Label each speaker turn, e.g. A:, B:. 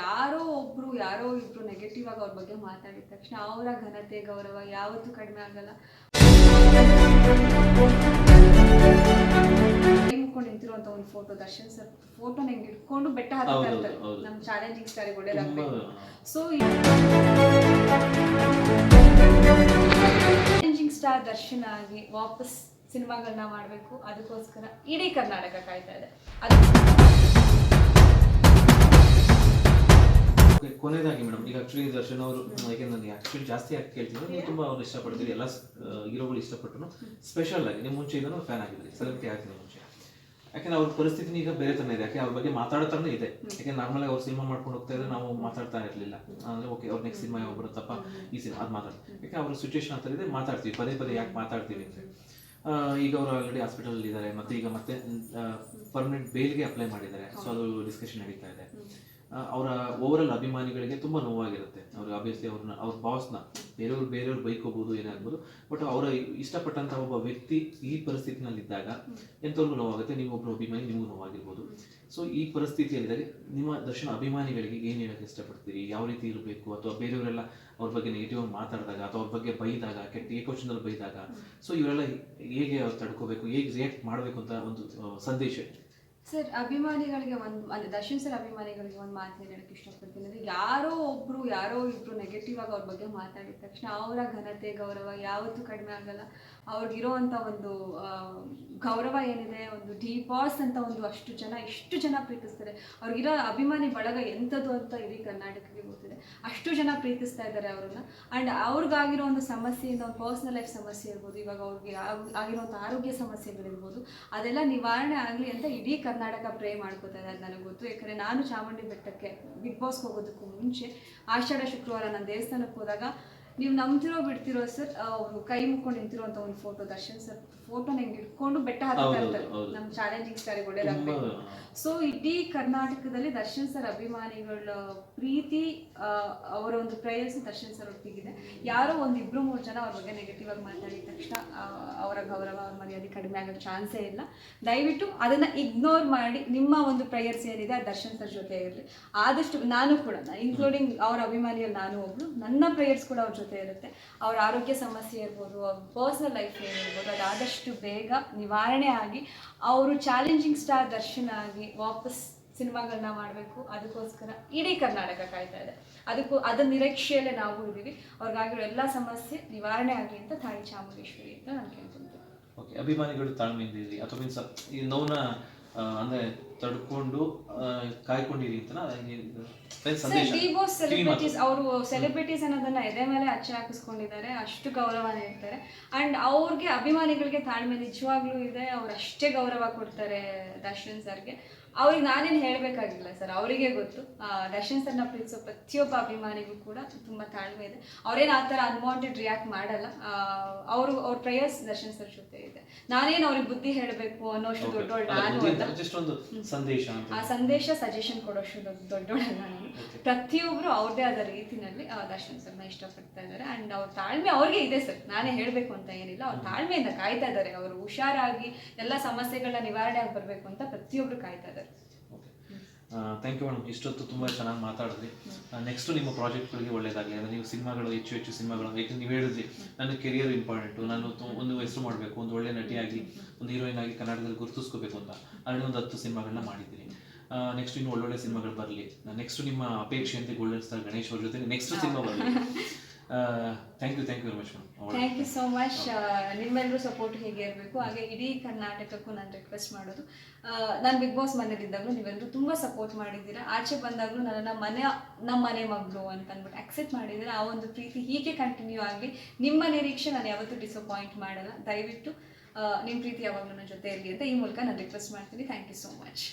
A: ಯಾರೋ ಒಬ್ರು ಯಾರೋ ಇಬ್ರು ನೆಗೆಟಿವ್ ಆಗಿ ಅವ್ರ ಬಗ್ಗೆ ಮಾತಾಡಿದ ತಕ್ಷಣ ಅವರ ಘನತೆ ಗೌರವ ಯಾವತ್ತೂ ಕಡಿಮೆ ಆಗಲ್ಲ. ನಿಂತಿರುವಂತ ಒಂದು ಫೋಟೋ ದರ್ಶನ್ ಸರ್ ಫೋಟೋ ನಂಗೆ ಇಟ್ಕೊಂಡು ಬೆಟ್ಟ ಹತ್ತಾ ಇರ್ತಾರೆ. ನಮ್ಮ ಚಾಲೆಂಜಿಂಗ್ ಸ್ಟಾರಿಗೆ ಒಳ್ಳೇದಾಗಬೇಕು. ಸೊ ಚಾಲೆಂಜಿಂಗ್ ಸ್ಟಾರ್ ದರ್ಶನ್ ಆಗಿ ವಾಪಸ್ ಸಿನಿಮಾಗಳನ್ನ ಮಾಡಬೇಕು. ಅದಕ್ಕೋಸ್ಕರ ಇಡೀ ಕರ್ನಾಟಕ ಕಾಯ್ತಾ ಇದೆ. ಅದು
B: ಕೊನೆಯದಾಗಿ ಮೇಡಮ್ ಈಗ ಆಕ್ಚುಲಿ ದರ್ಶನ್ ಅವರು ಯಾಕೆ ನನಗೆ ಆಕ್ಚುಲಿ ಜಾಸ್ತಿ ಯಾಕೆ ಕೇಳ್ತೀನಿ ನೀವು ತುಂಬಾ ಅವ್ರು ಇಷ್ಟಪಡ್ತೀರಿ ಎಲ್ಲ ಹೀರೋಗಳು ಇಷ್ಟಪಟ್ಟರು. ಸ್ಪೆಷಲ್ ಆಗಿ ನಿಮ್ಮ ಮುಂಚೆ ಇದನ್ನು ಫ್ಯಾನ್ ಆಗಿದ್ರಿ ಸೆಲೆಬ್ರಿಟಿ ಆಗ್ತೀನಿ ಮುಂಚೆ? ಯಾಕಂದ್ರೆ ಅವ್ರ ಪರಿಸ್ಥಿತಿ ಈಗ ಬೇರೆ ತರ ಇದೆ ಯಾಕೆ ಅವ್ರ ಬಗ್ಗೆ ಮಾತಾಡ್ತಾನೆ ಇದೆ. ಯಾಕೆ ನಾರ್ಮಲ್ ಆಗಿ ಅವ್ರು ಸಿನಿಮಾ ಮಾಡ್ಕೊಂಡು ಹೋಗ್ತಾ ಇದ್ರೆ ನಾವು ಮಾತಾಡ್ತಾ ಇರಲಿಲ್ಲ. ಅಂದ್ರೆ ಓಕೆ ಅವ್ರ ನೆಕ್ಸ್ಟ್ ಸಿನಿಮಾ ಯಾವಾಗ ಬರುತ್ತಪ್ಪ ಈ ಸಿನಿಮಾ ಅದು ಮಾತಾಡ್ತೀವಿ ಯಾಕೆ ಅವ್ರ ಸಿಚುವೇಶನ್ ಅಂತ ಇದೆ ಮಾತಾಡ್ತೀವಿ ಪದೇ ಪದೇ ಯಾಕೆ ಮಾತಾಡ್ತೀವಿ ಅಂದರೆ ಈಗ ಅವರು ಆಲ್ರೆಡಿ ಹಾಸ್ಪಿಟಲ್ ಇದ್ದಾರೆ ಮತ್ತೆ ಈಗ ಮತ್ತೆ ಪರ್ಮನೆಂಟ್ ಬೇಲ್ಗೆ ಅಪ್ಲೈ ಮಾಡಿದ್ದಾರೆ. ಸೊ ಅದು ಡಿಸ್ಕಷನ್ ನಡೀತಾ ಇದೆ. ಅವರ ಓವರಾಲ್ ಅಭಿಮಾನಿಗಳಿಗೆ ತುಂಬಾ ನೋವಾಗಿರುತ್ತೆ. ಅವ್ರಿಗೆ ಆಬ್ವಿಯಸ್ಲಿ ಅವ್ರನ್ನ ಅವ್ರ ಬಾಸ್ನ ಬೇರೆಯವ್ರು ಬೇರೆಯವ್ರು ಬೈಕೋಬಹುದು ಏನಾಗ್ಬೋದು ಬಟ್ ಅವರ ಇಷ್ಟಪಟ್ಟಂತ ಒಬ್ಬ ವ್ಯಕ್ತಿ ಈ ಪರಿಸ್ಥಿತಿನಲ್ಲಿದ್ದಾಗ ಎಂಥವ್ರಿಗೂ ನೋವಾಗುತ್ತೆ? ನೀವು ಒಬ್ಬರು ಅಭಿಮಾನಿ ನಿಮಗೂ ನೋವಾಗಿರ್ಬೋದು. ಸೊ ಈ ಪರಿಸ್ಥಿತಿಯಲ್ಲಿದ್ದಾಗ ನಿಮ್ಮ ದರ್ಶನ ಅಭಿಮಾನಿಗಳಿಗೆ ಏನು ಹೇಳಕ್ಕೆ ಇಷ್ಟಪಡ್ತೀರಿ? ಯಾವ ರೀತಿ ಇರಬೇಕು? ಅಥವಾ ಬೇರೆಯವರೆಲ್ಲ ಅವ್ರ ಬಗ್ಗೆ ನೆಗೆಟಿವ್ ಆಗಿ ಮಾತಾಡಿದಾಗ ಅಥವಾ ಅವ್ರ ಬಗ್ಗೆ ಬೈದಾಗ ಕೆಟ್ಟ ಏಕವಚನದಲ್ಲಿ ಬೈದಾಗ ಸೊ ಇವರೆಲ್ಲ ಹೇಗೆ ಅವ್ರು ತಡ್ಕೋಬೇಕು? ಹೇಗೆ ರಿಯಾಕ್ಟ್ ಮಾಡಬೇಕು ಅಂತ ಒಂದು ಸಂದೇಶ
A: ಸರ್, ಅಭಿಮಾನಿಗಳಿಗೆ ಒಂದು, ಅಂದ್ರೆ ದರ್ಶನ್ ಸರ್ ಅಭಿಮಾನಿಗಳಿಗೆ ಒಂದು ಮಾತು ಹೇಳಕ್ಕೆ ಇಷ್ಟಪಡ್ತೀನಿ. ಅಂದರೆ ಯಾರೋ ಒಬ್ರು, ಯಾರೋ ಇಬ್ರು ನೆಗೆಟಿವ್ ಆಗಿ ಅವ್ರ ಬಗ್ಗೆ ಮಾತಾಡಿದ ತಕ್ಷಣ ಅವರ ಘನತೆ, ಗೌರವ ಯಾವತ್ತೂ ಕಡಿಮೆ ಆಗಲ್ಲ. ಅವ್ರಿಗಿರೋವಂಥ ಒಂದು ಗೌರವ ಏನಿದೆ, ಒಂದು ಡಿ ಬಾಸ್ ಅಂತ ಒಂದು ಅಷ್ಟು ಜನ ಎಷ್ಟು ಜನ ಪ್ರೀತಿಸ್ತಾರೆ. ಅವ್ರಿಗಿರೋ ಅಭಿಮಾನಿ ಬಳಗ ಎಂಥದ್ದು ಅಂತ ಇಡೀ ಕರ್ನಾಟಕಕ್ಕೆ ಗೊತ್ತಿದೆ. ಅಷ್ಟು ಜನ ಪ್ರೀತಿಸ್ತಾ ಇದ್ದಾರೆ ಅವ್ರನ್ನ. ಆ್ಯಂಡ್ ಅವ್ರಿಗಾಗಿರೋ ಒಂದು ಸಮಸ್ಯೆಯಿಂದ, ಒಂದು ಪರ್ಸ್ನಲ್ ಲೈಫ್ ಸಮಸ್ಯೆ ಇರ್ಬೋದು, ಇವಾಗ ಅವ್ರಿಗೆ ಆಗಿರೋ ಆರೋಗ್ಯ ಸಮಸ್ಯೆಗಳಿರ್ಬೋದು, ಅದೆಲ್ಲ ನಿವಾರಣೆ ಆಗಲಿ ಅಂತ ಇಡೀ ಕರ್ನಾಟಕ ಪ್ರೇ ಮಾಡ್ಕೋತಾ ಇದೆ ಅದು ನನಗೆ ಗೊತ್ತು. ಯಾಕಂದರೆ ನಾನು ಚಾಮುಂಡಿ ಬೆಟ್ಟಕ್ಕೆ ಬಿಗ್ ಬಾಸ್ಗೆ ಹೋಗೋದಕ್ಕೂ ಮುಂಚೆ, ಆಷಾಢ ಶುಕ್ರವಾರ ನಾನು ದೇವಸ್ಥಾನಕ್ಕೆ ಹೋದಾಗ ನೀವು ನಂಬ್ತಿರೋ ಬಿಡ್ತಿರೋ ಸರ್ ಅವರು ಕೈ ಮುಕ್ಕೊಂಡು ನಿಂತಿರುವಂತ ಒಂದು ಫೋಟೋ ದರ್ಶನ್ ಸರ್ ಫೋಟೋ ನಂಗೆ ಇಟ್ಕೊಂಡು ಬೆಟ್ಟ ಹತ್ತಾ
B: ನಮ್
A: ಇರ್ತಾರೆ. ನಮ್ಮ ಚಾಲೆಂಜಿಂಗ್ ಸ್ಟಾರಿಗೆ ಒಳ್ಳೇದಾಗಬೇಕು. ಸೊ ಇಡೀ ಕರ್ನಾಟಕದಲ್ಲಿ ದರ್ಶನ್ ಸರ್ ಅಭಿಮಾನಿಗಳ ಪ್ರೀತಿ ಅವರ ಒಂದು ಪ್ರೇಯರ್ಸ್ ದರ್ಶನ್ ಸರ್ ಒಟ್ಟಿಗಿದೆ. ಯಾರೋ ಒಂದು ಇಬ್ರು ಮೂರು ಜನ ಅವ್ರ ಬಗ್ಗೆ ನೆಗೆಟಿವ್ ಆಗಿ ಮಾತಾಡಿದ ತಕ್ಷಣ ಅವರ ಗೌರವ ಅವ್ರ ಮರ್ಯಾದೆ ಕಡಿಮೆ ಆಗೋ ಚಾನ್ಸೇ ಇಲ್ಲ. ದಯವಿಟ್ಟು ಅದನ್ನ ಇಗ್ನೋರ್ ಮಾಡಿ ನಿಮ್ಮ ಒಂದು ಪ್ರೇಯರ್ಸ್ ಏನಿದೆ ಆ ದರ್ಶನ್ ಸರ್ ಜೊತೆ ಇರಲಿ. ಆದಷ್ಟು ನಾನು ಕೂಡ ಇನ್ಕ್ಲೂಡಿಂಗ್ ಅವ್ರ ಅಭಿಮಾನಿಯಲ್ಲಿ ನಾನು ಒಬ್ರು ನನ್ನ ಪ್ರೇಯರ್ಸ್ ಕೂಡ ಅವ್ರ ಜೊತೆ ಇರುತ್ತೆ. ಅವ್ರ ಆರೋಗ್ಯ ಸಮಸ್ಯೆ ಇರ್ಬೋದು, ಅವ್ರ ಪರ್ಸ್ನಲ್ ಲೈಫ್ ಏನಿರ್ಬೋದು ಅದಾದಷ್ಟು ಬೇಗ ನಿವಾರಣೆ ಆಗಿ ಅವರು ಚಾಲೆಂಜಿಂಗ್ ಸ್ಟಾರ್ ದರ್ಶನ ಆಗಿ ವಾಪಸ್ ಸಿನಿಮಾಗಳನ್ನ ಮಾಡಬೇಕು. ಅದಕ್ಕೋಸ್ಕರ ಇಡೀ ಕರ್ನಾಟಕ ಕಾಯ್ತಾ ಇದೆ. ಅದಕ್ಕೂ ಅದರ ನಿರೀಕ್ಷೆಯಲ್ಲೇ ನಾವು ಇದ್ದೀವಿ. ಅವ್ರಿಗಾಗಿರೋ ಎಲ್ಲ ಸಮಸ್ಯೆ ನಿವಾರಣೆ ಆಗಲಿ ಅಂತ ತಾಯಿ ಚಾಮುಂಡೇಶ್ವರಿ ಅಂತ ನಾನು ಕೇಳ್ಕೊಂತೀನಿ.
B: ಅಭಿಮಾನಿಗಳು ತಾಳ್ಮೆಯಿಂದ ಇರಲಿ ಅಥವಾ ಈ ನೋವನ್ನ ಅಂದ್ರೆ ತಡ್ಕೊಂಡು ಕಾಯ್ಕೊಂಡಿರಿ ಅಂತ ಸಂದೇಶ.
A: ಸೆಲೆಬ್ರಿಟೀಸ್ ಅವರು ಸೆಲೆಬ್ರಿಟೀಸ್ ಅನ್ನೋದನ್ನ ಎದೆ ಮೇಲೆ ಅಚ್ಚೆ ಹಾಕಿಸ್ಕೊಂಡಿದ್ದಾರೆ. ಅಷ್ಟು ಗೌರವ ಇರ್ತಾರೆ ಅಂಡ್ ಅವ್ರಿಗೆ ಅಭಿಮಾನಿಗಳಿಗೆ ತಾಳ್ಮೆ ನಿಜವಾಗ್ಲೂ ಇದೆ. ಅವ್ರು ಅಷ್ಟೇ ಗೌರವ ಕೊಡ್ತಾರೆ ದರ್ಶನ್ ಸರ್ಗೆ. ಅವ್ರಿಗೆ ನಾನೇನು ಹೇಳಬೇಕಾಗಿಲ್ಲ ಸರ್. ಅವರಿಗೆ ಗೊತ್ತು. ದರ್ಶನ್ ಸರ್ನ ಪ್ರೀತಿಸೋ ಪ್ರತಿಯೊಬ್ಬ ಅಭಿಮಾನಿಗೂ ಕೂಡ ತುಂಬ ತಾಳ್ಮೆ ಇದೆ. ಅವ್ರೇನು ಆ ಥರ ಅನ್ವಾಂಟೆಡ್ ರಿಯಾಕ್ಟ್ ಮಾಡಲ್ಲ. ಅವರು ಅವ್ರ ಪ್ರೇಯರ್ಸ್ ದರ್ಶನ್ ಸರ್ ಜೊತೆ ಇದೆ. ನಾನೇನು ಅವ್ರಿಗೆ ಬುದ್ಧಿ ಹೇಳಬೇಕು ಅನ್ನೋಷ್ಟು. ದೊಡ್ಡವಳು ನಾನು ಆ ಸಂದೇಶ ಸಜೆಷನ್ ಕೊಡೋಷ್ಟು ದೊಡ್ಡ ದೊಡ್ಡವಳಲ್ಲ ನಾನು. ಪ್ರತಿಯೊಬ್ಬರು ಅವ್ರದೇ ಆದ ರೀತಿನಲ್ಲಿ ಆ, ದರ್ಶನ್ ಸರ್ನ ಇಷ್ಟಪಡ್ತಾ ಇದ್ದಾರೆ ಅಂಡ್ ಅವ್ರ ತಾಳ್ಮೆ ಅವ್ರಿಗೆ ಇದೆ ಸರ್. ನಾನೇ ಹೇಳಬೇಕು ಅಂತ ಏನಿಲ್ಲ. ಅವ್ರ ತಾಳ್ಮೆಯಿಂದ ಕಾಯ್ತಾ ಇದ್ದಾರೆ ಅವರು ಹುಷಾರಾಗಿ ಎಲ್ಲ ಸಮಸ್ಯೆಗಳನ್ನ ನಿವಾರಣೆ ಆಗಿ ಬರಬೇಕು ಅಂತ ಪ್ರತಿಯೊಬ್ಬರು ಕಾಯ್ತಾ ಇದ್ದಾರೆ
B: ಥ್ಯಾಂಕ್ ಯು ಮೇಡಮ್ ಇಷ್ಟೊತ್ತು ತುಂಬಾ ಚೆನ್ನಾಗಿ ಮಾತಾಡಿದ್ರಿ. ನೆಕ್ಸ್ಟ್ ನಿಮ್ಮ ಪ್ರಾಜೆಕ್ಟ್ಗಳಿಗೆ ಒಳ್ಳೇದಾಗಲಿ. ಅಂದರೆ ನೀವು ಸಿನಿಮಾಗಳು, ಹೆಚ್ಚು ಹೆಚ್ಚು ಸಿನಿಮಾಗಳು, ಯಾಕಂದ್ರೆ ನೀವು ಹೇಳಿದ್ರಿ, ನನ್ನ ಕೆರಿಯರ್ ಇಂಪಾರ್ಟೆಂಟು ನಾನು ಒಂದು ಹೆಸರು ಮಾಡಬೇಕು, ಒಂದು ಒಳ್ಳೆ ನಟಿಯಾಗಿ ಒಂದು ಹೀರೋಯಿನ್ ಆಗಿ ಕನ್ನಡದಲ್ಲಿ ಗುರುತಿಸ್ಕೋಬೇಕು ಅಂತ. ಅದರಲ್ಲಿ ಒಂದು ಹತ್ತು ಸಿನಿಮಾಗಳನ್ನ ಮಾಡಿದ್ದೀನಿ. ನೆಕ್ಸ್ಟ್ ಇನ್ನು ಒಳ್ಳೊಳ್ಳೆ ಸಿನಿಮಾಗಳು ಬರಲಿ. ನೆಕ್ಸ್ಟ್ ನಿಮ್ಮ ಅಪೇಕ್ಷೆ ಅಂತ ಗೋಲ್ಡನ್ ಸ್ಟಾರ್ ಗಣೇಶ್ ಅವ್ರ ಜೊತೆ ನೆಕ್ಸ್ಟ್ ಸಿನಿಮಾ ಬರಲಿ. Thank you thank you very much
A: thank you so much ನಿಮ್ಮೆಲ್ಲರೂ support ಹೇಗೆ ಇರಬೇಕು. ಹಾಗೆ ಇಡೀ ಕರ್ನಾಟಕಕ್ಕೂ ನಾನು ರಿಕ್ವೆಸ್ಟ್ ಮಾಡೋದು. ನಾನು ಬಿಗ್ ಬಾಸ್ ಮನೇಲಿದ್ದಾಗಲೂ ನೀವೆಲ್ಲರೂ ತುಂಬ ಸಪೋರ್ಟ್ ಮಾಡಿದ್ದೀರಾ. ಆಚೆ ಬಂದಾಗಲೂ ನನ್ನನ್ನು ಮನೆ ನಮ್ಮ ಮನೆ ಮಗಳು ಅಂತ ಅಂದ್ಬಿಟ್ಟು ಅಕ್ಸೆಪ್ಟ್ ಮಾಡಿದ್ದೀರಾ. ಆ ಒಂದು ಪ್ರೀತಿ ಹೀಗೆ ಕಂಟಿನ್ಯೂ ಆಗಲಿ ನಿಮ್ಮ ನಿರೀಕ್ಷೆ ನಾನು ಯಾವತ್ತೂ ಡಿಸಪಾಯಿಂಟ್ ಮಾಡಲ್ಲ. ದಯವಿಟ್ಟು ನಿಮ್ಮ ಪ್ರೀತಿ ಯಾವಾಗಲೂ ನನ್ನ ಜೊತೆ ಇರಲಿ ಅಂತ ಈ ಮೂಲಕ ನಾನು ರಿಕ್ವೆಸ್ಟ್ ಮಾಡ್ತೀನಿ. Thank you so much